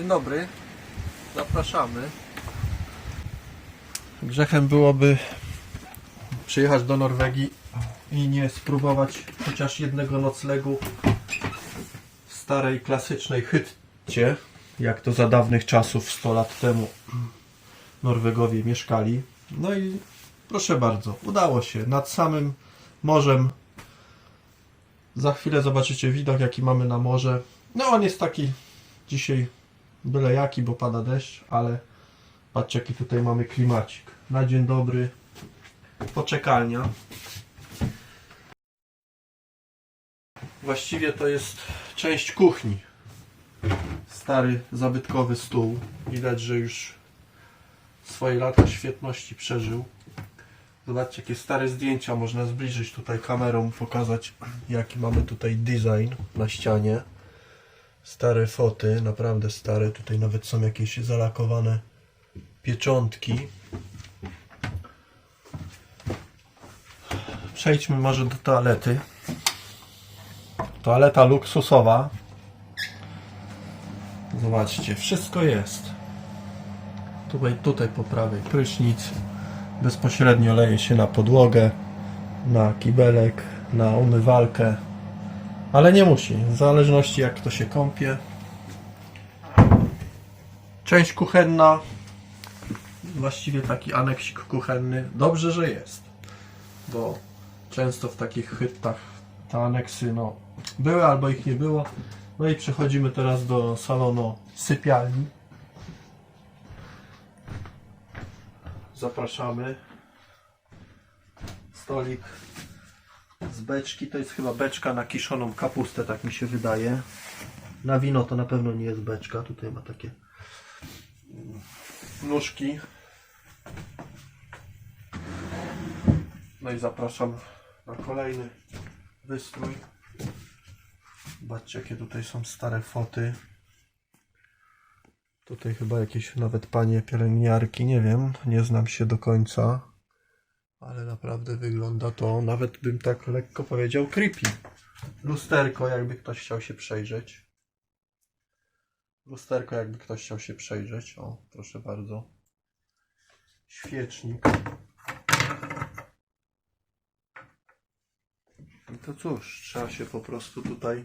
Dzień dobry, zapraszamy. Grzechem byłoby przyjechać do Norwegii i nie spróbować chociaż jednego noclegu w starej, klasycznej hytcie, jak to za dawnych czasów, 100 lat temu Norwegowie mieszkali. No i proszę bardzo, udało się. Nad samym morzem za chwilę zobaczycie widok, jaki mamy na morze. No on jest taki dzisiaj byle jaki, bo pada deszcz, ale patrzcie jaki tutaj mamy klimacik. Na dzień dobry, poczekalnia. Właściwie to jest część kuchni. Stary, zabytkowy stół. Widać, że już swoje lata świetności przeżył. Zobaczcie, jakie stare zdjęcia można zbliżyć tutaj kamerą, pokazać jaki mamy tutaj design na ścianie. Stare foty, naprawdę stare. Tutaj nawet są jakieś zalakowane pieczątki. Przejdźmy może do toalety. Toaleta luksusowa. Zobaczcie, wszystko jest. Tutaj, tutaj po prawej prysznic. Bezpośrednio leje się na podłogę, na kibelek, na umywalkę. Ale nie musi, w zależności jak kto się kąpie. Część kuchenna, właściwie taki aneksik kuchenny. Dobrze, że jest, bo często w takich hyttach te aneksy no, były albo ich nie było. No i przechodzimy teraz do salonu sypialni. Zapraszamy. Stolik beczki. To jest chyba beczka na kiszoną kapustę, tak mi się wydaje. Na wino to na pewno nie jest beczka. Tutaj ma takie nóżki. No i zapraszam na kolejny wystrój. Zobaczcie, jakie tutaj są stare foty. Tutaj chyba jakieś nawet panie pielęgniarki, nie wiem, nie znam się do końca, ale naprawdę wygląda to, nawet bym tak lekko powiedział, creepy. Lusterko, jakby ktoś chciał się przejrzeć. Lusterko, jakby ktoś chciał się przejrzeć. O, proszę bardzo. Świecznik. I to cóż, trzeba się po prostu tutaj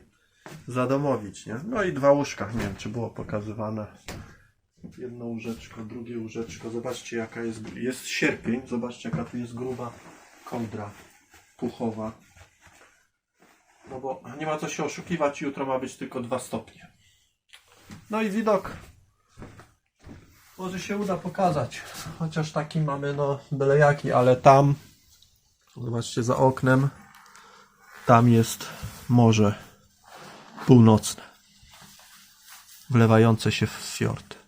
zadomowić, nie? No i dwa łóżka, nie wiem czy było pokazywane. Jedno łóżeczko, drugie łóżeczko. Zobaczcie jaka jest, jest sierpień, zobaczcie jaka tu jest gruba kołdra puchowa. No bo nie ma co się oszukiwać, jutro ma być tylko 2 stopnie. No i widok może się uda pokazać. Chociaż taki mamy no byle jaki, ale tam zobaczcie za oknem tam jest morze północne, wlewające się w fiord.